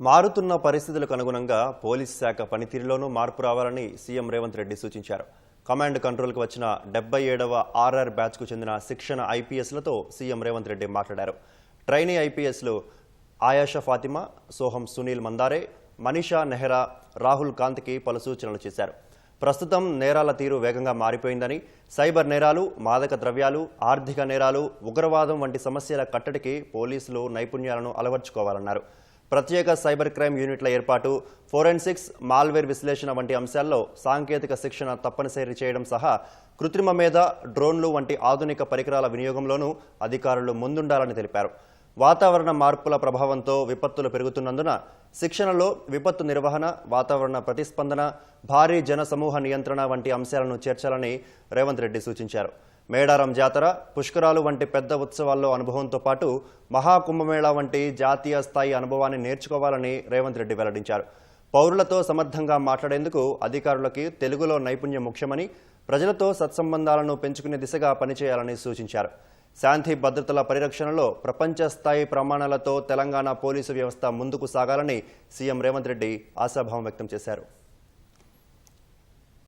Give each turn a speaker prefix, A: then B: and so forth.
A: మారుతున్న పరిస్థితులకు అనుగుణంగా పోలీస్ శాఖ పనితీరులోనూ మార్పు రావాలని సీఎం రేవంత్ రెడ్డి సూచించారు. కమాండ్ కంట్రోల్కి వచ్చిన డెబ్బై ఏడవ ఆర్ఆర్ బ్యాచ్కు చెందిన శిక్షణ ఐపీఎస్లతో సీఎం రేవంత్ రెడ్డి మాట్లాడారు. ట్రైనీ ఐపీఎస్లు ఆయాషా ఫాతిమా సోహం సునీల్ మందారే మనీషా నెహ్రా రాహుల్ కాంత్కి పలు సూచనలు చేశారు. ప్రస్తుతం నేరాల తీరు వేగంగా మారిపోయిందని సైబర్ నేరాలు మాదక ద్రవ్యాలు ఆర్థిక నేరాలు ఉగ్రవాదం వంటి సమస్యల కట్టడికి పోలీసులు నైపుణ్యాలను అలవర్చుకోవాలన్నారు. ప్రత్యేక సైబర్ క్రైమ్ యూనిట్ల ఏర్పాటు ఫోరెన్సిక్స్ మాల్వేర్ విశ్లేషణ వంటి అంశాల్లో సాంకేతిక శిక్షణ తప్పనిసరి చేయడం సహా కృత్రిమ మీద డ్రోన్లు వంటి ఆధునిక పరికరాల వినియోగంలోనూ అధికారులు ముందుండాలని తెలిపారు. వాతావరణ మార్పుల ప్రభావంతో విపత్తులు పెరుగుతున్నందున శిక్షణలో విపత్తు నిర్వహణ వాతావరణ ప్రతిస్పందన భారీ జన సమూహ నియంత్రణ వంటి అంశాలను చేర్చాలని రేవంత్ రెడ్డి సూచించారు. మేడారం జాతర పుష్కరాలు వంటి పెద్ద ఉత్సవాల్లో అనుభవంతో పాటు మహాకుంభమేళా వంటి జాతీయ స్థాయి అనుభవాన్ని నేర్చుకోవాలని రేవంత్ రెడ్డి వెల్లడించారు. పౌరులతో సమర్థంగా మాట్లాడేందుకు అధికారులకి తెలుగులో నైపుణ్యం ముఖ్యమని ప్రజలతో సత్సంబంధాలను పెంచుకునే దిశగా పనిచేయాలని సూచించారు. శాంతి భద్రతల పరిరక్షణలో ప్రపంచ స్థాయి ప్రమాణాలతో తెలంగాణ పోలీసు వ్యవస్థ ముందుకు సాగాలని సీఎం రేవంత్ రెడ్డి ఆశాభావం వ్యక్తం చేశారు.